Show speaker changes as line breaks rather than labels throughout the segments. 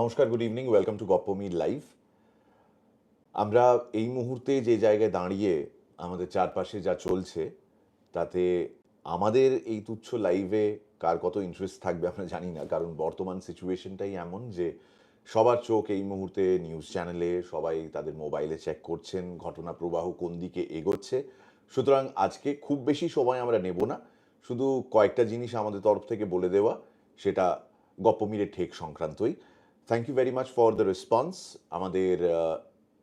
নমস্কার good evening welcome to Goppomi live আমরা এই মুহূর্তে যে জায়গায় দাঁড়িয়ে আমাদের চারপাশে যা চলছে, তাতে আমাদের এই তুচ্ছ লাইভে কার কত ইন্টারেস্ট থাকবে আমরা জানি না। কারণ বর্তমান সিচুয়েশনটাই এমন যে, সবার চোখ এই মুহূর্তে নিউজ চ্যানেলে সবাই তাদের মোবাইলে চেক করছেন, ঘটনা প্রবাহ কোন দিকে এগোচ্ছে। সুতরাং আজকে খুব বেশি সময় আমরা নেব না। শুধু কয়েকটা জিনিস আমাদের তরফ থেকে বলে দেওয়া, সেটা গপ্পমিরে ঠেক সংক্রান্তই। Thank you very much for the response আমাদের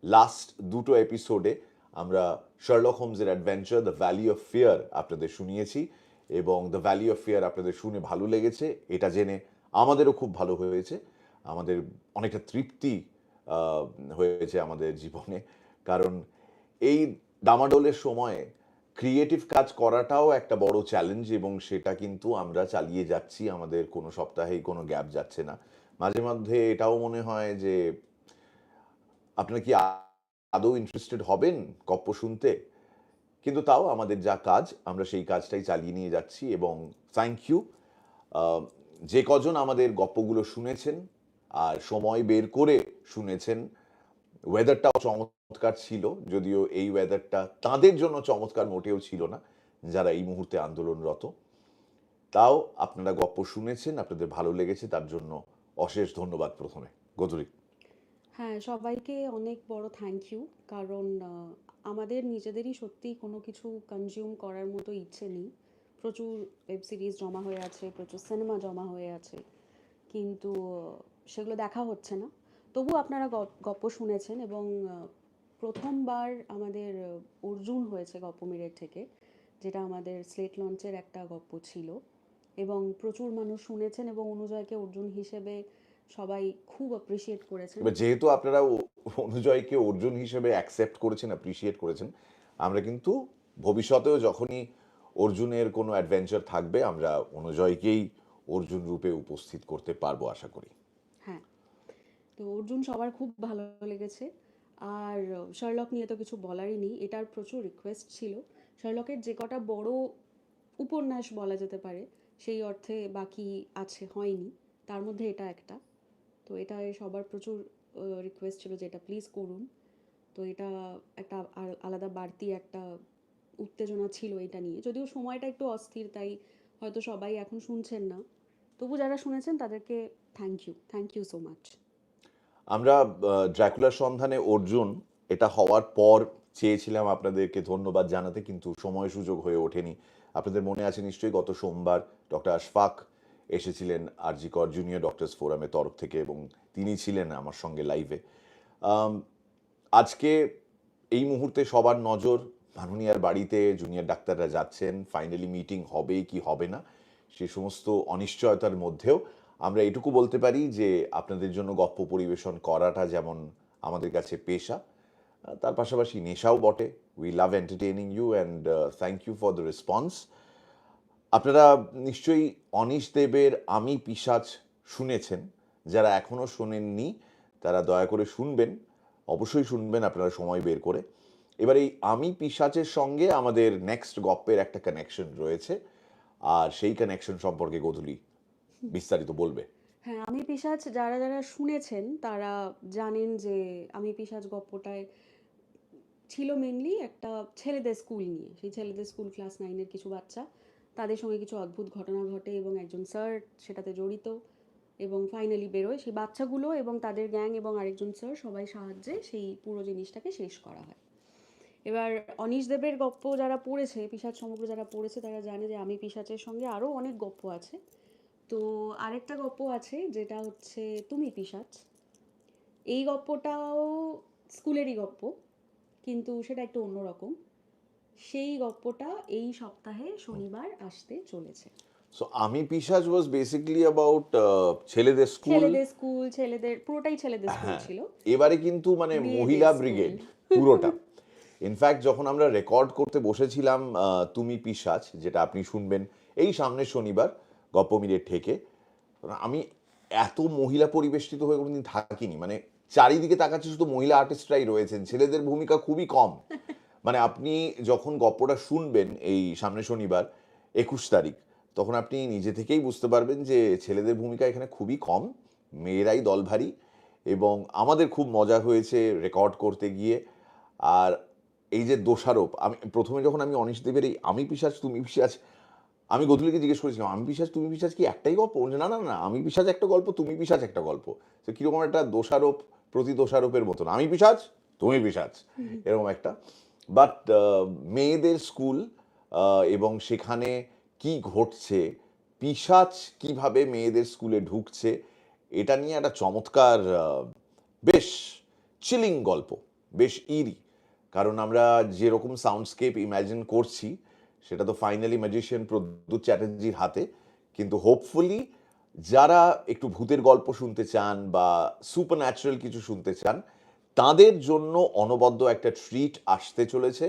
লাস্ট দুটো এপিসোডে আমরা Sherlock হোমসের adventure the valley of fear আপনাদের শুনিয়েছি এবং দ্য ভ্যালি অফ ফিয়ার আপনাদের শুনে ভালো লেগেছে। এটা জেনে আমাদেরও খুব ভালো হয়েছে। আমাদের অনেকটা তৃপ্তি হয়েছে আমাদের জীবনে। কারণ এই ডামাডোলের সময়ে ক্রিয়েটিভ কাজ করাটাও একটা বড় চ্যালেঞ্জ এবং সেটা কিন্তু আমরা চালিয়ে যাচ্ছি। আমাদের কোনো সপ্তাহেই কোনো গ্যাপ যাচ্ছে না। মাঝে মধ্যে এটাও মনে হয় যে, আপনারা কি আদৌ ইন্টারেস্টেড হবেন গপ্প শুনতে? কিন্তু তাও আমাদের যা কাজ, আমরা সেই কাজটাই চালিয়ে নিয়ে যাচ্ছি এবং থ্যাংক ইউ যে কজন আমাদের গপ্পগুলো শুনেছেন আর সময় বের করে শুনেছেন ওয়েদারটাও চমৎকার ছিল, যদিও এই ওয়েদারটা তাদের জন্য চমৎকার মোটেও ছিল না, যারা এই মুহূর্তে আন্দোলনরত। তাও আপনারা গপ্প শুনেছেন, আপনাদের ভালো লেগেছে, তার জন্য অশেষ ধন্যবাদ প্রথমে। গধুরি
হ্যাঁ সবাইকে অনেক বড় থ্যাংক ইউ কারণ আমাদের নিজেদেরই সত্যি কোনো কিছু কনজিউম করার মতো ইচ্ছে নেই। প্রচুর ওয়েব সিরিজ জমা হয়ে আছে, প্রচুর সিনেমা জমা হয়ে আছে, কিন্তু, সেগুলো দেখা হচ্ছে না। তবু আপনারা গপ- গপ্প শুনেছেন এবং প্রথমবার আমাদের অর্জুন হয়েছে গপ্পমিরের থেকে, যেটা আমাদের স্লেট লঞ্চের একটা গপ্প ছিল। এবং প্রচুর মানুষ শুনেছেন এবং অনুজয়কে অর্জুন হিসেবে সবাই খুব অ্যাপ্রিসিয়েট করেছেন।
যেহেতু আপনারা অনুজয়কে অর্জুন হিসেবে অ্যাকসেপ্ট করেছেন অ্যাপ্রিসিয়েট করেছেন আমরা কিন্তু ভবিষ্যতেও যখনই অর্জুনের কোনো অ্যাডভেঞ্চার থাকবে আমরা অনুজয়কেই অর্জুন রূপে উপস্থিত করতে পারব আশা করি।
হ্যাঁ তো অর্জুন সবার খুব ভালো লেগেছে। আর শার্লক নিয়ে তো কিছু বলারই নেই এটার প্রচুর রিকোয়েস্ট ছিল। শার্লকের যে কটা বড় উপন্যাস বলা যেতে পারে সেই অর্থে বাকি আছে, হয়নি। তার মধ্যে এটা একটা। তো এটা সবার প্রচুর রিকোয়েস্ট ছিল যে এটা প্লিজ করুন। তো এটা একটা আল- আলাদা বাড়তি একটা উত্তেজনা ছিল এটা নিয়ে। যদিও সময়টা একটু অস্থির, তাই হয়তো সবাই এখন শুনছেন না। তবু যারা শুনেছেন, তাদেরকে thank you thank you so much
আমরা ড্রাকুলার সন্ধানে অর্জুন, এটা হওয়ার পর চেয়েছিলাম আপনাদেরকে ধন্যবাদ জানাতে, কিন্তু সময় সুযোগ হয়ে ওঠেনি। আপনাদের মনে আছে নিশ্চয়ই গত সোমবার ডক্টর আশফাক এসেছিলেন আরজিকর জুনিয়র ডক্টরস ফোরামের তরফ থেকে এবং তিনি ছিলেন আমার সঙ্গে লাইভে। আজকে এই মুহূর্তে সবার নজর ভানুনিয়ার বাড়িতে জুনিয়র ডাক্তাররা যাচ্ছেন। ফাইনালি মিটিং হবে কি হবে না, সে সমস্ত অনিশ্চয়তার মধ্যেও আমরা এটুকু বলতে পারি যে আপনাদের জন্য গপ্প পরিবেশন করাটা যেমন আমাদের কাছে পেশা তার পাশাপাশি নেশাও বটে। We love entertaining you and thank you for the response আপনারা নিশ্চয়ই অনিশ দেবের আমি পিসাচ শুনেছেন। যারা এখনও শোনেননি, তারা দয়া করে শুনবেন। অবশ্যই শুনবেন, আপনারা সময় বের করে। এবার এই আমি পিসাচের সঙ্গে আমাদের নেক্সট গপ্পের একটা কানেকশন রয়েছে। আর সেই কানেকশন সম্পর্কে গধুলি বিস্তারিত বলবে।
হ্যাঁ আমি পিশাচ, যারা যারা শুনেছেন, তারা জানেন যে আমি পিশাচ গপ্পটায় ছিল মেনলি একটা ছেলেদের স্কুল নিয়ে। সেই ছেলেদের স্কুল ক্লাস নাইনের কিছু বাচ্চা। তাদের সঙ্গে কিছু অদ্ভুত ঘটনা ঘটে এবং একজন স্যার সেটাতে জড়িত এবং ফাইনালি বেরোয়। সেই বাচ্চাগুলো এবং তাদের গ্যাং এবং আরেকজন স্যার সবাই সাহায্যে সেই পুরো জিনিসটাকে শেষ করা হয়। এবার অনিশ দেবের গপ্প যারা পড়েছে, পিশাচ সমগ্র যারা পড়েছে, তারা জানে যে আমি পিশাচের সঙ্গে আরও অনেক গপ্প আছে। তো আরেকটা গপ্প আছে, যেটা হচ্ছে, তুমি পিশাচ? এই গপ্পটাও স্কুলেরই গপ্প। কিন্তু সেটা একটু অন্যরকম। সেই গপ্পটা এই সপ্তাহে শনিবার আসতে চলেছে।
সো আমি পিসাচ ওয়াজ বেসিক্যালি অ্যাবাউট ছেলেদের স্কুল
ছেলেদের স্কুল ছেলেদের পুরোটাই ছেলেদের স্কুল
হ্যাঁ।
ছিল।
এবারে কিন্তু মানে মহিলা। ব্রিগেড পুরোটা। ইনফ্যাক্ট যখন আমরা রেকর্ড করতে বসেছিলাম তুমি পিসাচ যেটা আপনি শুনবেন এই সামনের শনিবার গপ্পমিরের ঠেকে আমি এত মহিলা পরিবেষ্টিত হয়ে কোনোদিন থাকিনি মানে চারিদিকে তাকাচ্ছে শুধু মহিলা আর্টিস্টরাই রয়েছেন। ছেলেদের ভূমিকা খুবই কম। মানে আপনি যখন গপ্পটা শুনবেন এই সামনের শনিবার, একুশ তারিখ, তখন আপনি নিজে থেকেই বুঝতে পারবেন যে ছেলেদের ভূমিকা এখানে খুবই কম। মেয়েরাই দল ভারী এবং আমাদের খুব মজা হয়েছে রেকর্ড করতে গিয়ে। আর এই যে দোষারোপ, আমি প্রথমে যখন আমি অনিশ দেবের এই, আমি পিসাজ, তুমি পিসাজ আমি গধুলিকে জিজ্ঞেস করেছিলাম আমি পিসাজ তুমি পিসাজ কি একটাই গল্প? বলছে, না না না আমি পিসাজ একটা গল্প তুমি পিসাজ একটা গল্প। তো কীরকম একটা দোষারোপ প্রতি দোষারোপের মতন আমি পিসাজ তুমি পিসাজ এরকম একটা। বাট মেয়েদের স্কুল এবং সেখানে কি ঘটছে পিসাজ কীভাবে মেয়েদের স্কুলে ঢুকছে এটা নিয়ে একটা চমৎকার বেশ চিলিং গল্প বেশ ইরি কারণ আমরা যেরকম সাউন্ডস্কেপ ইম্যাজিন করছি সেটা তো ফাইনালি ম্যাজিশিয়ান প্রদ্যুৎ চ্যাটার্জির হাতে। কিন্তু হোপফুলি যারা একটু ভূতের গল্প শুনতে চান বা সুপার কিছু শুনতে চান, তাদের জন্য অনবদ্য একটা ট্রিট আসতে চলেছে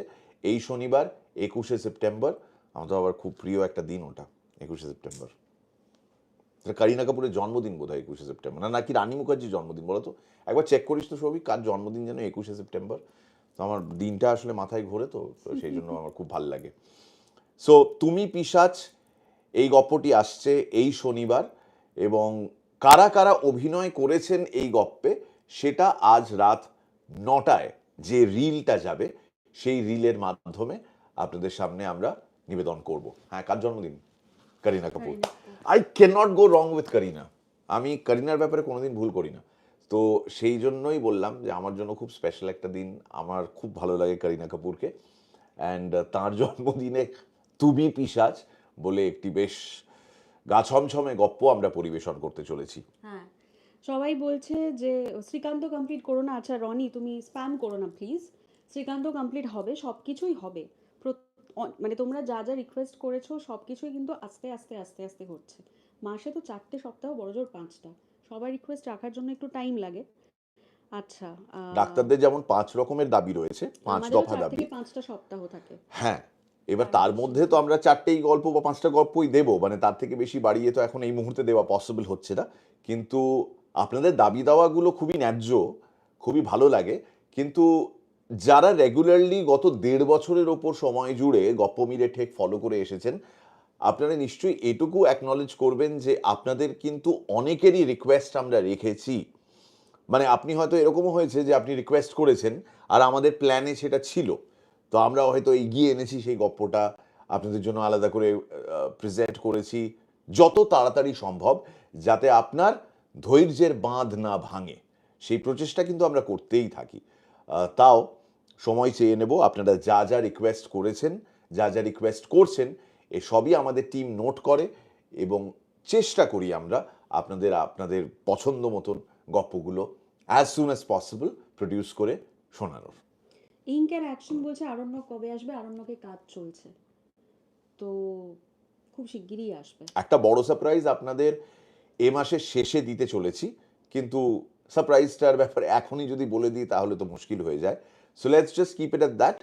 এই শনিবার, একুশে সেপ্টেম্বর। আমার তো আবার খুব প্রিয় একটা দিন ওটা, একুশে সেপ্টেম্বর। কারিনা কাপুরের জন্মদিন বোধ হয় একুশে সেপ্টেম্বর। না, নাকি রানী মুখার্জির জন্মদিন, বলো তো। একবার চেক করিস তো সবই কার জন্মদিন যেন একুশে সেপ্টেম্বর। তো আমার দিনটা আসলে মাথায় ঘোরে তো সেই জন্য আমার খুব ভালো লাগে। সো তুমি পিসাচ এই গপ্পটি আসছে এই শনিবার এবং কারা কারা অভিনয় করেছেন এই গপ্পে সেটা আজ রাত নটায় যে রিলটা যাবে সেই রিলের মাধ্যমে আপনাদের সামনে আমরা নিবেদন করব। হ্যাঁ কার জন্মদিন? Kareena Kapoor. I can not go wrong with Kareena. আমি করিনার ব্যাপারে কোনোদিন ভুল করি না। তো সেই জন্যই বললাম যে আমার জন্য খুব স্পেশাল একটা দিন। আমার খুব ভালো লাগে করিনা কাপুরকে। অ্যান্ড তার জন্মদিনে তুমি পিসাজ বলে একটি বেশ গা ছমছমে গপ্প আমরা পরিবেশন করতে চলেছি।
হ্যাঁ সবাই বলছে যে শ্রীকান্ত কমপ্লিট করো না। আচ্ছা রনি তুমি স্প্যাম করো না প্লিজ শ্রীকান্ত কমপ্লিট হবে সব কিছুই হবে মানে তোমরা যা যা রিকোয়েস্ট করেছ সব কিছুই কিন্তু আস্তে আস্তে আস্তে আস্তে হচ্ছে। মাসে তো চারটে সপ্তাহ বড়জোর পাঁচটা। সবার রিকোয়েস্ট রাখার জন্য একটু টাইম লাগে। আচ্ছা
ডাক্তারদের যেমন পাঁচ রকমের দাবি রয়েছে পাঁচ দফা দাবি।
পাঁচটা সপ্তাহ থাকে।
হ্যাঁ এবার তার মধ্যে তো আমরা চারটেই গল্প বা পাঁচটা গল্পই দেবো মানে তার থেকে বেশি বাড়িয়ে তো এখন এই মুহূর্তে দেওয়া পসিবল হচ্ছে না। কিন্তু আপনাদের দাবি দাওয়াগুলো খুবই ন্যায্য খুবই ভালো লাগে। কিন্তু যারা রেগুলারলি গত দেড় বছরের ওপর সময় জুড়ে গপ্প মিলে ঠেক ফলো করে এসেছেন আপনারা নিশ্চয়ই এটুকু অ্যাকনলেজ করবেন যে আপনাদের কিন্তু অনেকেরই রিকোয়েস্ট আমরা রেখেছি। মানে আপনি হয়তো এরকমও হয়েছে যে আপনি রিকোয়েস্ট করেছেন আর আমাদের প্ল্যানে সেটা ছিল। তো আমরা হয়তো এগিয়ে এনেছি সেই গপ্পটা। আপনাদের জন্য আলাদা করে প্রেজেন্ট করেছি যত তাড়াতাড়ি সম্ভব যাতে আপনার ধৈর্যের বাঁধ না ভাঙে। সেই প্রচেষ্টা কিন্তু আমরা করতেই থাকি। তাও সময় চেয়ে নেব। আপনারা যা যা রিকোয়েস্ট করেছেন, যা যা রিকোয়েস্ট করছেন, এ সবই আমাদের টিম নোট করে এবং চেষ্টা করি আমরা আপনাদের আপনাদের পছন্দ মতন গপ্পগুলো as soon as possible produce করে শোনানোর।
ইঙ্কের অ্যাকশন বলছে আরণ্যক কবে আসবে? আরণ্যকে কাজ চলছে। তো খুব শিগগিরই আসবে।
একটা বড় সারপ্রাইজ আপনাদের এ মাসের শেষে দিতে চলেছি, কিন্তু সারপ্রাইজটার ব্যাপারে এখনই যদি বলে দিই, তাহলে তো মুশকিল হয়ে যায়। So let's just keep it at that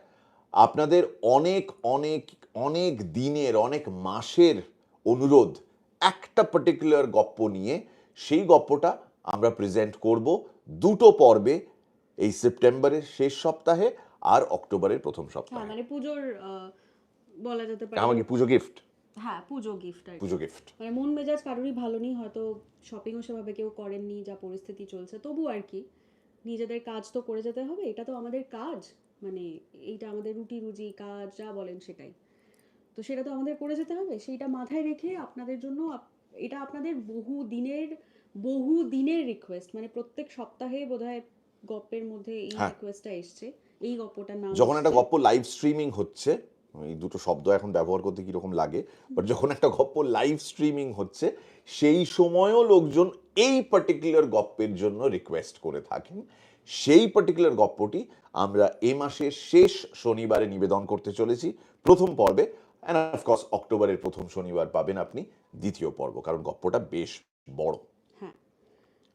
আপনাদের অনেক অনেক অনেক দিনের, অনেক মাসের অনুরোধ একটা পার্টিকুলার গপ্প নিয়ে। সেই গপ্পটা আমরা প্রেজেন্ট করব দুটো পর্বে এই সেপ্টেম্বরের শেষ সপ্তাহে। আর অক্টোবরের প্রথম
হ্যাঁ
সপ্তাহে
মানে পুজোর বলা যেতে পারে।
আমাকে পুজো গিফট।
হ্যাঁ পুজো গিফট আর
পুজো গিফট।
মানে মন মেজাজ কারোরই ভালো নেই হয়তো শপিংও সেভাবে কেউ করেননি যা পরিস্থিতি চলছে। তবু আর কি নিজেদের কাজ তো করে যেতে হবে এটা তো আমাদের কাজ। মানে এইটা আমাদের রুটি রুজি কাজ যা বলেন সেটাই। তো সেটা তো আমাদের করে যেতে হবে সেইটা মাথায় রেখে আপনাদের জন্য এটা আপনাদের বহু দিনের বহু দিনের রিকোয়েস্ট মানে প্রত্যেক সপ্তাহে বোধহয় গপ্পের মধ্যে এই
হ্যাঁ।
রিকোয়েস্টটা এসছে। এই গপ্পটার নাম
যখন একটা। গপ্প লাইভ স্ট্রিমিং হচ্ছে এই দুটো শব্দ এখন ব্যবহার করতে কীরকম লাগে বাট যখন একটা গপ্প লাইভ স্ট্রিমিং হচ্ছে সেই সময়ও লোকজন এই পার্টিকুলার গপ্পের জন্য রিকোয়েস্ট করে থাকেন সেই পার্টিকুলার গপ্পটি আমরা এ মাসের শেষ শনিবারে নিবেদন করতে চলেছি প্রথম পর্বে অ্যান্ড অফকোর্স অক্টোবরের প্রথম শনিবার পাবেন আপনি দ্বিতীয় পর্ব কারণ গপ্পটা বেশ বড়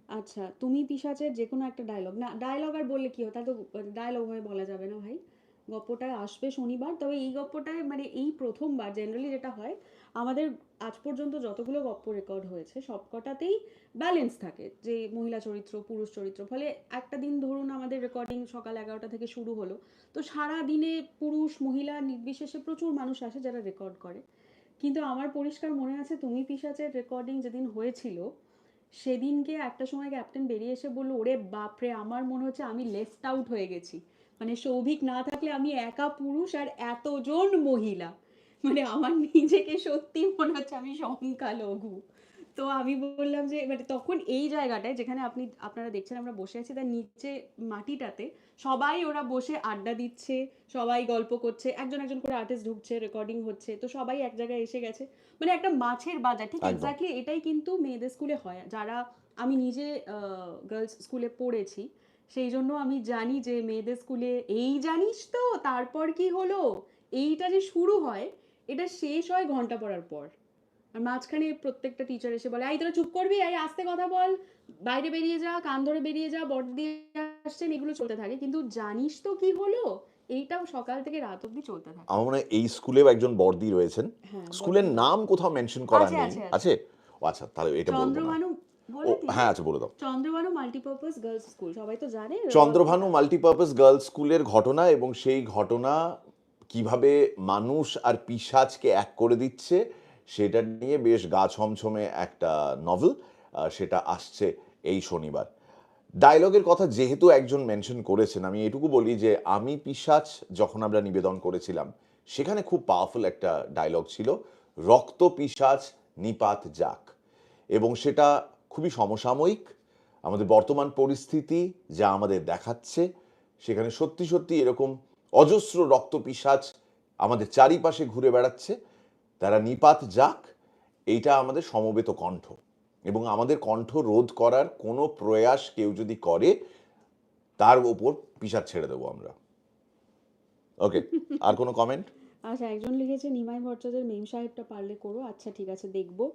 আচ্ছা তুমি পিসাচের যে কোনো একটা ডায়লগ না ডায়লগ আর বললে কি হয় তা ডায়লগ হয়ে বলা যাবে না ভাই। গপ্পটা আসবে শনিবার, তবে এই গপ্পটায় মানে এই প্রথমবার জেনারেলি যেটা হয়, আমাদের আজ পর্যন্ত যতগুলো গপ্প রেকর্ড হয়েছে, সবকটাতেই ব্যালেন্স থাকে যে মহিলা চরিত্র, পুরুষ চরিত্র। ফলে একটা দিন ধরুন আমাদের রেকর্ডিং সকাল এগারোটা থেকে শুরু হলো, তো সারা দিনে পুরুষ, মহিলা, নির্বিশেষে প্রচুর মানুষ আসে যারা রেকর্ড করে। কিন্তু আমার পরিষ্কার মনে আছে, তুমি পিসাচের রেকর্ডিং যেদিন হয়েছিল সেদিনকে একটা সময় ক্যাপ্টেন বেরিয়ে এসে বলল, ওরে বাপরে, আমার মনে হচ্ছে আমি লেফট আউট হয়ে গেছি। মানে সৌভিক না থাকলে আমি একা পুরুষ আর এতজন মহিলা। মানে আমার নিজেকে সত্যি মনে হচ্ছে আমি সংখ্যালঘু। তো আমি বললাম যে মানে তখন এই জায়গাটায় যেখানে আপনি আপনারা দেখছেন আমরা বসে আছি তার নিচে মাটিটাতে সবাই ওরা বসে আড্ডা দিচ্ছে সবাই গল্প করছে একজন একজন করে আর্টিস্ট ঢুকছে রেকর্ডিং হচ্ছে তো সবাই এক জায়গায় এসে গেছে। মানে একটা মাছের বাজার ঠিক। এক্স্যাক্টলি এটাই কিন্তু মেয়েদের স্কুলে হয়। যারা আমি নিজে গার্লস স্কুলে পড়েছি সেই জন্য আমি জানি যে মেয়েদের স্কুলে এই জানিস তো তারপর কি হলো? এইটা যে শুরু হয় এটা শেষ হয় ঘণ্টা পড়ার পর। আর মাঝখানে প্রত্যেকটা টিচার এসে বলে এই তোরা চুপ করবি? এই আস্তে কথা বল। বাইরে বেরিয়ে যা কান ধরে বেরিয়ে যা বট দিয়ে আসছেন এগুলো চলতে থাকে। কিন্তু জানিস তো কি হলো? এইটাও সকাল থেকে রাত অবধি চলতে থাকে।
আমার মনে এই স্কুলেও একজন বর্দি রয়েছেন।
হ্যাঁ
স্কুলের নাম কোথাও মেনশন করা নেই।
আছে,
ও আচ্ছা তাহলে এটা বলব না? হ্যাঁ আচ্ছা বলে দাও।
চন্দ্রভানু মাল্টিপারপাস গার্লস স্কুল সবাই তো জানে।
চন্দ্রভানু মাল্টিপারপাস গার্লস স্কুলের ঘটনা এবং সেই ঘটনা কীভাবে মানুষ আর পিসাজকে এক করে দিচ্ছে সেটা নিয়ে বেশ গা ছমছমে একটা নভেল সেটা আসছে এই শনিবার। ডায়লগের কথা যেহেতু একজন মেনশন করেছেন, আমি এটুকু বলি যে আমি পিসাচ যখন আমরা নিবেদন করেছিলাম, সেখানে খুব পাওয়ারফুল একটা ডায়লগ ছিল, রক্ত পিসাচ নিপাত যাক। এবং সেটা খুবই সমসাময়িক, আমাদের বর্তমান পরিস্থিতি যা আমাদের দেখাচ্ছে, সেখানে সত্যি সত্যি এরকম অজস্র রক্ত পিসাচ আমাদের চারিপাশে ঘুরে বেড়াচ্ছে তারা নিপাত যাক, এইটা আমাদের সমবেত কণ্ঠ। এবং আমাদের কণ্ঠ রোধ করার কোনো প্রয়াস কেউ যদি করে, তার ওপর পিসাচ ছেড়ে দেবো আমরা। ওকে আর কোনো কমেন্ট
আচ্ছা একজন লিখেছে, নিমাই ভট্টাচার্যের মেম সাহেবটা পারলে করো। আচ্ছা ঠিক আছে, দেখব।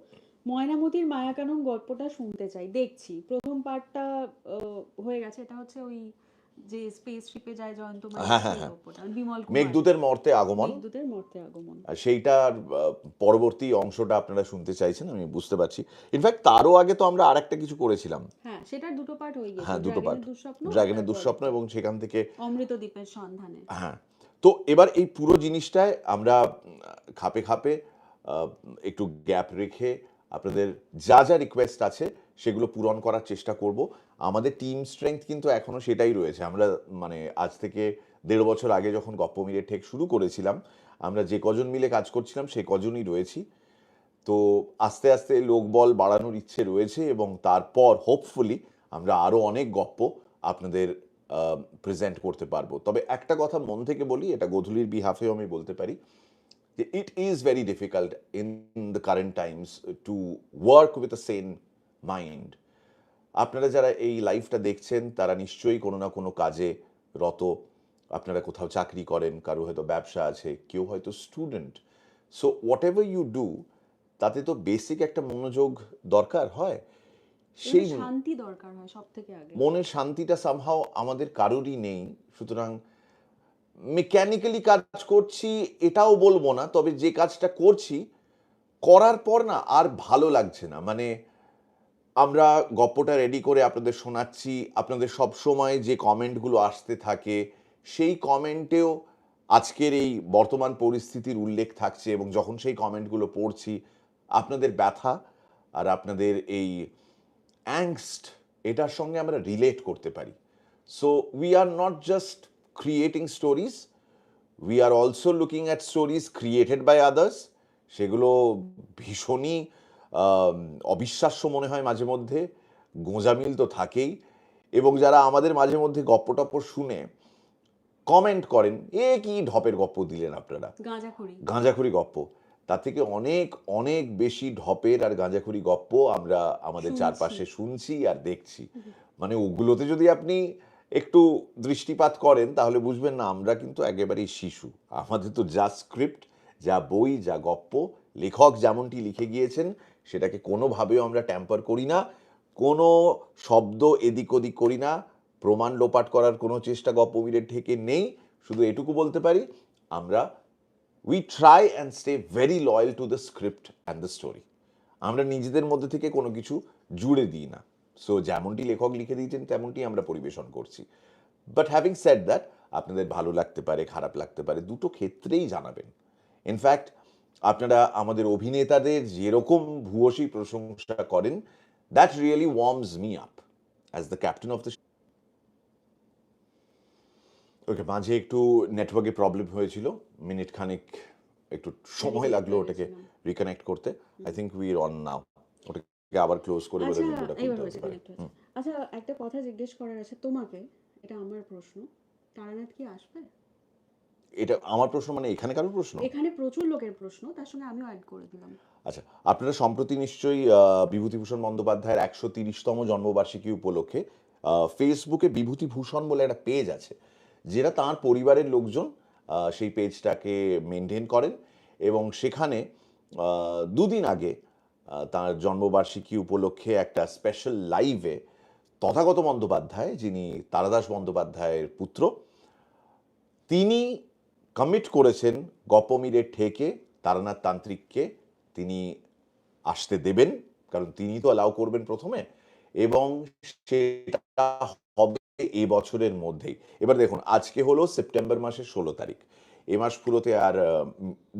ময়নামতির মায়াকানন গল্পটা শুনতে চাই, দেখছি। প্রথম পার্টটা হয়ে গেছে, এটা হচ্ছে ওই যে স্পেস শিপে যায় জয়ন্ত
হ্যাঁ, হ্যাঁ, হ্যাঁ। মেঘদূতের মর্তে আগমন।
মেঘদূতের মর্তে আগমন।
সেইটার পরবর্তী অংশটা আপনারা শুনতে চাইছেন আমি বুঝতে পারছি। ইনফ্যাক্ট তারও আগে তো আমরা আর একটা কিছু করেছিলাম।
হ্যাঁ সেটার দুটো পার্ট হয়ে গেছে
হ্যাঁ, দুটো।
দুঃস্বপ্ন
ড্রাগনের দুঃস্বপ্ন এবং সেখান থেকে
অমৃতদ্বীপের সন্ধানে।
হ্যাঁ তো এবার এই পুরো জিনিসটায় আমরা খাপে খাপে একটু গ্যাপ রেখে আপনাদের যা যা রিকোয়েস্ট আছে সেগুলো পূরণ করার চেষ্টা করব। আমাদের টিম স্ট্রেংথ কিন্তু এখনও সেটাই রয়েছে। আমরা মানে আজ থেকে দেড় বছর আগে যখন গপ্প মিলে ঠেক শুরু করেছিলাম, আমরা যে কজন মিলে কাজ করছিলাম সেই কজনই রয়েছি। তো আস্তে আস্তে লোকবল বাড়ানোর ইচ্ছে রয়েছে এবং তারপর হোপফুলি আমরা আরও অনেক গপ্প আপনাদের প্রেজেন্ট করতে পারব। তবে একটা কথা মন থেকে বলি, এটা গধূলির বিহাফেও আমি বলতে পারি, যে it is very difficult in the current times to work with a sane mind আপনারা যারা এই লাইফটা দেখছেন তারা নিশ্চয়ই কোনো না কোনো কাজে রত। আপনারা কোথাও চাকরি করেন কারও হয়তো ব্যবসা আছে কেউ হয়তো student so whatever you do তাতে তো বেসিক একটা মনোযোগ দরকার হয়। সেই
শান্তি দরকার হয় সব থেকে আগে।
মনের শান্তিটা সামহাও আমাদের কারোরই নেই। সুতরাং মেকানিক্যালি কাজ করছি এটাও বলব না তবে যে কাজটা করছি করার পর না আর ভালো লাগছে না। মানে আমরা গপ্পটা রেডি করে আপনাদের শোনাচ্ছি। আপনাদের সব সময় যে কমেন্টগুলো আসতে থাকে, সেই কমেন্টেও আজকের এই বর্তমান পরিস্থিতির উল্লেখ থাকছে এবং যখন সেই কমেন্টগুলো পড়ছি, আপনাদের ব্যথা আর আপনাদের এই অ্যাংস্ট এটার সঙ্গে আমরা রিলেট করতে পারি। So we are not just creating stories we are also looking at stories created by others সেগুলো ভীষণই অবিশ্বাস্য মনে হয় মাঝে মধ্যে। গোঁজামিল তো থাকেই। এবং যারা আমাদের মাঝে মধ্যে গপ্প টপ্প শুনে কমেন্ট করেন এ কি ঢপের গপ্প দিলেন আপনারা? গাঁজাখুরি। গপ্প। তার থেকে অনেক অনেক বেশি ঢপের আর গাঁজাখুরি গপ্প আমরা আমাদের চারপাশে শুনছি আর দেখছি। মানে ওগুলোতে যদি আপনি একটু দৃষ্টিপাত করেন তাহলে বুঝবেন না আমরা কিন্তু একেবারেই শিশু। আমাদের তো যা স্ক্রিপ্ট যা বই যা গপ্প লেখক যেমনটি লিখে গিয়েছেন সেটাকে কোনোভাবেও আমরা ট্যাম্পার করি না, কোনো শব্দ এদিক ওদিক করি না, প্রমাণ লোপাট করার কোনো চেষ্টা গপ্পবীরের থেকে নেই, শুধু এটুকু বলতে পারি, আমরা we try and stay very loyal to the script and the story আমরা নিজেদের মধ্যে থেকে কোনো কিছু জুড়ে দিই না। সো যেমনটি লেখক লিখে দিয়েছেন, তেমনটি আমরা পরিবেশন করছি। বাট হ্যাভিং সেড দ্যাট আপনাদের ভালো লাগতে পারে, খারাপ লাগতে পারে, দুটো ক্ষেত্রেই জানাবেন। ইনফ্যাক্ট আপনারা আমাদের অভিনেতাদের যেরকম ভূয়সী প্রশংসা করেন that really warms me up as the captain of the okay মাঝে একটু নেটওয়ার্কে প্রবলেম হয়েছিল মিনিট খানিক একটু সময় লাগল ওটাকে। রিকানেক্ট করতে। I think we on now ওটাকে আবার ক্লোজ করে
আচ্ছা
বোধহয় ভিডিওটা হতে পারে
আচ্ছা একটা কথা জিজ্ঞেস করার আছে তোমাকে এটা আমার প্রশ্ন। তারানাথ কি আসবে?
এটা আমার প্রশ্ন মানে এখানে কারোর প্রশ্ন?
এখানে প্রচুর লোকের প্রশ্ন তার সঙ্গে আমিও অ্যাড করে দিলাম।
আচ্ছা আপনারা সম্প্রতি নিশ্চয়ই বিভূতিভূষণ বন্দ্যোপাধ্যায়ের একশো তিরিশতম জন্মবার্ষিকী উপলক্ষে ফেসবুকে বিভূতিভূষণ বলে একটা পেজ আছে যেটা তার পরিবারের লোকজন সেই পেজটাকে মেনটেন করেন এবং সেখানে দুদিন আগে তার জন্মবার্ষিকী উপলক্ষে একটা স্পেশাল লাইভে তথাগত বন্দ্যোপাধ্যায় যিনি তারাদাস বন্দ্যোপাধ্যায়ের পুত্র তিনি কমিট করেছেন গপমিরে ঠেকে তারানাথ তান্ত্রিককে তিনি আসতে দেবেন, কারণ তিনি তো অ্যালাউ করবেন প্রথমে, এবং সেটা হবে এ বছরের মধ্যেই। এবার দেখুন, আজকে হলো সেপ্টেম্বর মাসের ষোলো তারিখ। এ মাস পুরোতে আর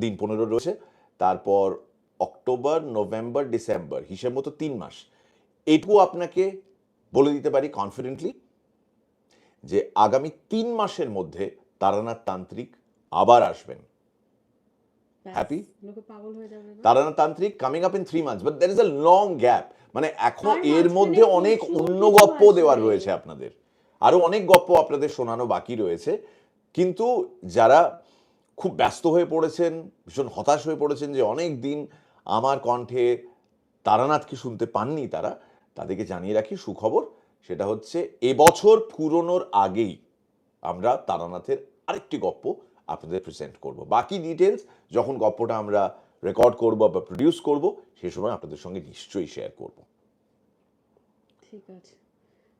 দিন পনেরো রয়েছে। তারপর অক্টোবর, নভেম্বর, ডিসেম্বর, হিসেব মতো তিন মাস। এটুকু আপনাকে বলে দিতে পারি কনফিডেন্টলি যে আগামী তিন মাসের মধ্যে তারানাথ তান্ত্রিক আবার আসবেন।
ব্যাস,
Happy?
লোকে পাগল হয়ে যাবে এবার।
Taranath Tantrik coming up in three months but there is a long gap মানে এখন এর মধ্যে অনেক অন্য গপ্প দেওয়ার রয়েছে আপনাদের। আরও অনেক গপ্প আপনাদের শোনানো বাকি রয়েছে। কিন্তু যারা খুব ব্যস্ত হয়ে পড়েছেন ভীষণ হতাশ হয়ে পড়েছেন যে অনেক দিন আমার কণ্ঠে তারানাথকে শুনতে পাননি তারা তাদেরকে জানিয়ে রাখি সুখবর সেটা হচ্ছে এবছর পুরনোর আগেই আমরা তারানাথের আরেকটি গপ্প আপনাদের প্রেজেন্ট করব। বাকি ডিটেলস যখন গপ্পটা আমরা রেকর্ড করব বা প্রডিউস করব, সে সময় আপনাদের সঙ্গে নিশ্চয়ই শেয়ার করব।
ঠিক আছে।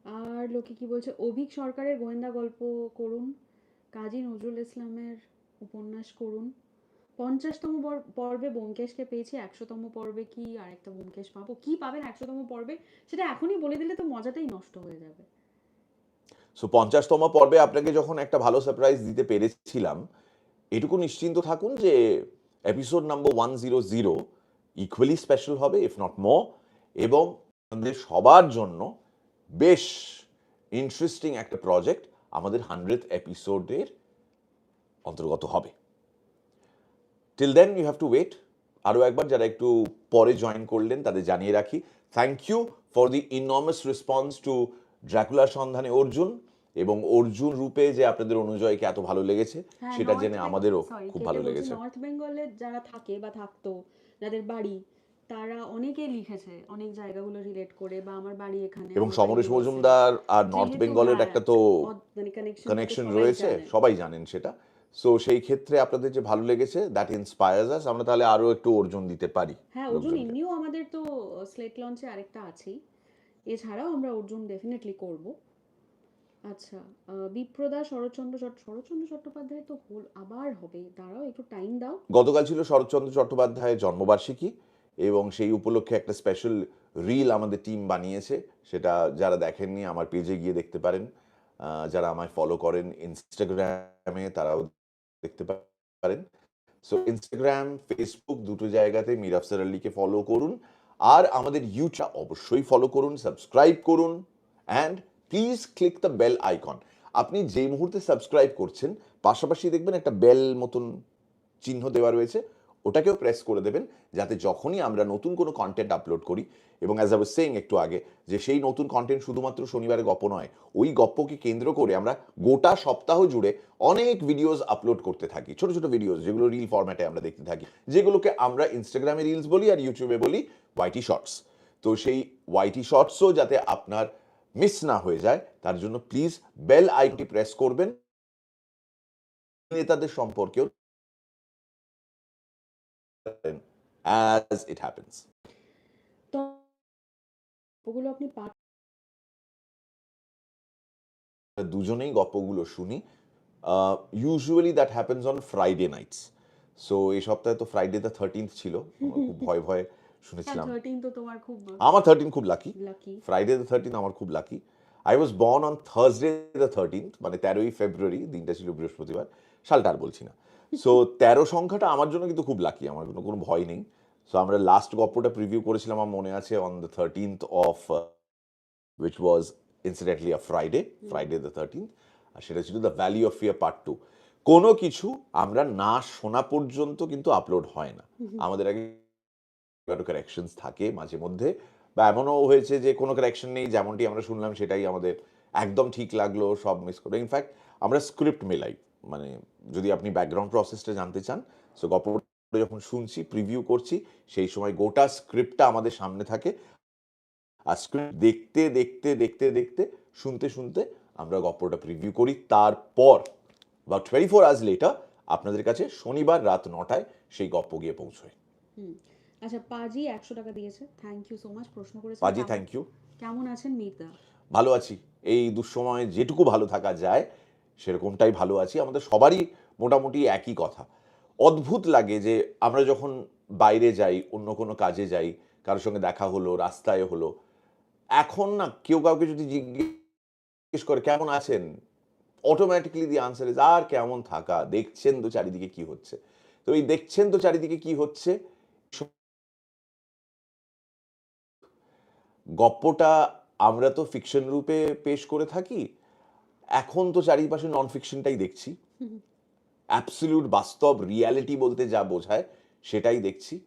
আর লোকে কি বলছে? অভিক সরকারের গোয়েন্দা গল্প করুন, কাজী নজরুল ইসলামের উপন্যাস করুন। পঞ্চাশতম পর্বে ব্যোমকেশকে পেয়েছি, একশোতম পর্বে কি আরেকটা ব্যোমকেশ পাবো? কি পাবেন একশোতম পর্বে? সেটা এখনই বলে দিলে তো মজাটাই নষ্ট হয়ে যাবে।
সো পঞ্চাশতম পর্বে আপনাকে যখন একটা ভালো সারপ্রাইজ দিতে পেরেছিলাম, এটুকু নিশ্চিন্ত থাকুন যে episode number one zero zero equally special হবে ইফ নট মো এবং আমাদের সবার জন্য বেশ ইন্টারেস্টিং একটা প্রজেক্ট আমাদের হান্ড্রেড এপিসোডের অন্তর্গত হবে। Till then you have to wait আরও একবার যারা একটু পরে জয়েন করলেন, তাদের জানিয়ে রাখি। Thank you for the enormous response to ড্রাকুলার সন্ধানে অর্জুন এবং অর্জুন রূপে যে আপনাদের অনুজয়কে এত ভালো লেগেছে
হ্যাঁ,
সেটা জেনে আমাদেরও খুব ভালো লেগেছে।
নর্থ বেঙ্গলে যারা থাকে বা থাকতো যাদের বাড়ি তারা অনেকে লিখেছে অনেক জায়গাগুলো রিলেট করে বা আমার বাড়ি এখানে
এবং সমরেশ মজুমদার আর নর্থ বেঙ্গলের
হ্যাঁ,
একটা তো কানেকশন রয়েছে সবাই জানেন সেটা। সো সেই ক্ষেত্রে আপনাদের যে ভালো লেগেছে দ্যাট ইন্সপায়ার্স আস আমরা তাহলে আরও একটু অর্জুন দিতে পারি
হ্যাঁ অর্জুন। এমনিও আমাদের তো স্লেট লঞ্চে আরেকটা আছেই। এছাড়াও আমরা অর্জুন ডেফিনেটলি করব। আচ্ছা বিপ্রদা, শরৎচন্দ্র শরৎচন্দ্র চট্টোপাধ্যায় তো হল আবার হবে। দাঁড়াও, একটু টাইম দাও।
গতকাল ছিল শরৎচন্দ্র চট্টোপাধ্যায়ের জন্মবার্ষিকী এবং সেই উপলক্ষে একটা স্পেশাল রিল আমাদের টিম বানিয়েছে। সেটা যারা দেখেননি, আমার পেজে গিয়ে দেখতে পারেন। যারা আমায় ফলো করেন ইনস্টাগ্রামে তারাও দেখতে পারেন। সো ইনস্টাগ্রাম ফেসবুক দুটো জায়গাতে মির আফসার আলীকে ফলো করুন। আর আমাদের ইউটিউব অবশ্যই ফলো করুন সাবস্ক্রাইব করুন and please click the bell icon আপনি যেই মুহূর্তে সাবস্ক্রাইব করছেন, পাশাপাশি দেখবেন একটা বেল মতন চিহ্ন দেওয়া রয়েছে। ওটাকেও প্রেস করে দেবেন যাতে যখনই আমরা নতুন কোনো কন্টেন্ট আপলোড করি, এবং অ্যাজ ওয়াজ সেইং একটু আগে, যে সেই নতুন কন্টেন্ট শুধুমাত্র শনিবারে গপ নয়, ওই গপ্পকে কেন্দ্র করে আমরা গোটা সপ্তাহ জুড়ে অনেক ভিডিওস আপলোড করতে থাকি। ছোট ছোট ভিডিওস যেগুলো রিল ফরম্যাটে আমরা দেখতে থাকি, যেগুলোকে আমরা ইনস্টাগ্রামে রিলস বলি আর ইউটিউবে বলি ওয়াইটি শর্টস তো সেই ওয়াইটি শর্টসও যাতে আপনার মিস না হয়ে যায়, তার জন্য প্লিজ বেল আইকনটি প্রেস করবেন। নেতাদের সম্পর্কেও as it happens.
তো ওগুলো আপনি পাঠ
দুজনেই গল্পগুলো শুনি। Usually that happens on Friday nights so এই সপ্তাহে তো ফ্রাইডে দ্য থার্টিন্থ ছিল। খুব ভয় ভয়ে শুনেছিলাম।
খুব
আমার থার্টিন খুব lucky
lucky
Friday the thirteen আমার খুব lucky I was born on Thursday the thirteenth মানে তেরোই ফেব্রুয়ারি দিনটা ছিল বৃহস্পতিবার। সালটা আর বলছি না। সো তেরো সংখ্যাটা আমার জন্য কিন্তু খুব লাকি আমার জন্য কোনো ভয় নেই। সো আমরা লাস্ট গপ্পটা প্রিভিউ করেছিলাম আমার মনে আছে on the thirteenth of which was incidentally a Friday Friday the thirteenth আর সেটা ছিল the valley of fear part two কোনো কিছু আমরা না শোনা পর্যন্ত কিন্তু আপলোড হয় না। আমাদের আগে কারেকশনস থাকে মাঝে মধ্যে বা এমনও হয়েছে যে কোনো কারেকশন নেই যেমনটি আমরা শুনলাম সেটাই আমাদের একদম ঠিক লাগল সব মিস করে। ইনফ্যাক্ট আমরা স্ক্রিপ্ট মেলাই। মানে যদি আপনি ব্যাকগ্রাউন্ড প্রসেসটা জানতে চান সো গল্পটা যখন শুনছি প্রিভিউ করছি সেই সময় গোটা স্ক্রিপ্টটা আমাদের সামনে থাকে। আর স্ক্রিপ্ট দেখতে দেখতে দেখতে দেখতে শুনতে শুনতে আমরা গল্পটা প্রিভিউ করি। তারপর বা টোয়েন্টি ফোর আওয়ার্স লেটার আপনাদের কাছে শনিবার রাত নটায় সেই গল্প গিয়ে পৌঁছয়।
আচ্ছা পাজি একশো টাকা দিয়েছে। থ্যাংক ইউ সো মাচ প্রশ্ন করেছে
পাজি থ্যাংক ইউ
কেমন আছেন মিতা?
ভালো আছি। এই দুঃসময়ে যেটুকু ভালো থাকা যায় সেরকমটাই ভালো আছি। আমাদের সবারই মোটামুটি একই কথা। অদ্ভুত লাগে যে আমরা যখন বাইরে যাই, অন্য কোনো কাজে যাই, কারোর সঙ্গে দেখা হলো, রাস্তায় হলো, এখন না কেউ কাউকে যদি জিজ্ঞেস করে, কেমন আছেন? অটোমেটিকলি দি আনসার ইজ আর কেমন থাকা? দেখছেন তো চারিদিকে কি হচ্ছে? তো এই দেখছেন তো চারিদিকে কি হচ্ছে? গপ্পটা আমরা তো ফিকশন রূপে পেশ করে থাকি। এখন তো চারিপাশে নন ফিকশনটাই দেখছি। অ্যাবসলিউট বাস্তব রিয়ালিটি বলতে যা বোঝায়, সেটাই দেখছি।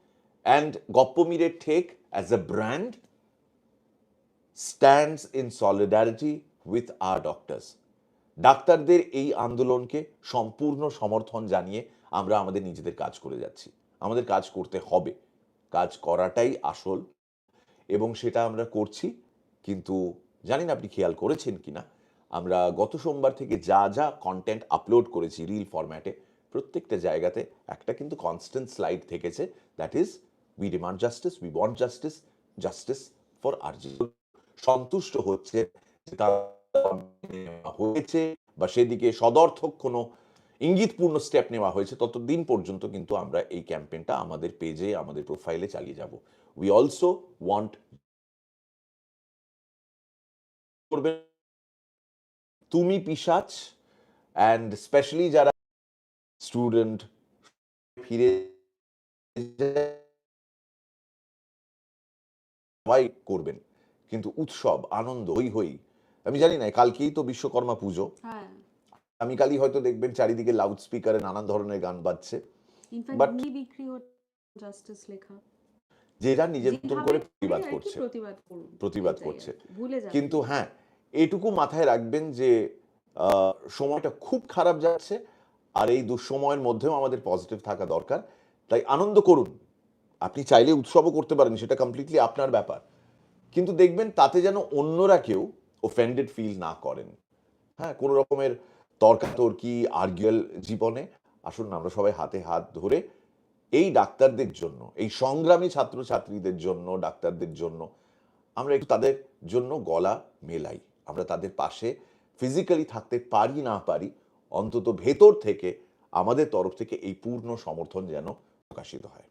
অ্যান্ড গপ্পমিরের ঠেক as a brand stands in solidarity with our doctors ডাক্তারদের এই আন্দোলনকে সম্পূর্ণ সমর্থন জানিয়ে আমরা আমাদের নিজেদের কাজ করে যাচ্ছি। আমাদের কাজ করতে হবে। কাজ করাটাই আসল। এবং সেটা আমরা করছি, কিন্তু জানি না আপনি খেয়াল করেছেন কিনা। আমরা গত সোমবার থেকে যা যা কন্টেন্ট আপলোড করেছি রিল ফরম্যাটে প্রত্যেকটা জায়গাতে একটা কিন্তু কনস্ট্যান্ট স্লাইড থেকেছে। That is we demand justice we want justice justice for RG সন্তুষ্ট হচ্ছে হয়েছে বা সেদিকে সদর্থক কোনো ইঙ্গিতপূর্ণ স্টেপ নেওয়া হয়েছে, ততদিন পর্যন্ত কিন্তু আমরা এই ক্যাম্পেইনটা আমাদের পেজে আমাদের প্রোফাইলে চালিয়ে যাব। উই অলসো ওয়ান্ট করবে তুমি পিসাচ অ্যান্ড স্পেশালি যারা স্টুডেন্ট ফিরে সবাই করবেন। কিন্তু উৎসব আনন্দ হই হই আমি জানি না কালকেই তো বিশ্বকর্মা পুজো।
হ্যাঁ।
আমি কালই হয়তো দেখবেন চারিদিকে লাউড স্পিকারে নানান ধরনের গান বাজছে।
ইনফ্যাক্ট বিক্রি জাস্টিস লেখা।
যেটা নিজের মতন করে প্রতিবাদ করছে।
প্রতিবাদ
করছে। কিন্তু হ্যাঁ এটুকু মাথায় রাখবেন যে সময়টা খুব খারাপ যাচ্ছে আর এই দুঃসময়ের মধ্যেও আমাদের পজিটিভ থাকা দরকার। তাই আনন্দ করুন। আপনি চাইলে উৎসবও করতে পারেন, সেটা কমপ্লিটলি আপনার ব্যাপার। কিন্তু দেখবেন তাতে যেন অন্যরা কেউ ওফেন্ডেড ফিল না করেন। হ্যাঁ কোনো রকমের তর্কাতর্কি আর্গুয়াল জীবনে আসুন আমরা সবাই হাতে হাত ধরে এই ডাক্তারদের জন্য, এই সংগ্রামী ছাত্রছাত্রীদের জন্য, ডাক্তারদের জন্য আমরা একটু তাদের জন্য গলা মেলাই। আমরা তাদের পাশে ফিজিক্যালি থাকতে পারি না পারি অন্তত ভেতর থেকে আমাদের তরফ থেকে এই পূর্ণ সমর্থন যেন প্রকাশিত হয়।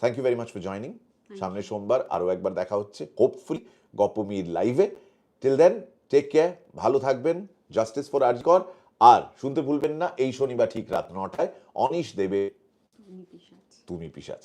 Thank you very much for joining সামনে সোমবার আরও একবার দেখা হচ্ছে হোপফুলি গপ্পমির লাইভে টিল দেন টেক কেয়ার ভালো থাকবেন জাস্টিস ফর আজকর আর শুনতে ভুলবেন না এই শনিবার ঠিক রাত নটায় অনিশ দেবে তুমি পিসাচ।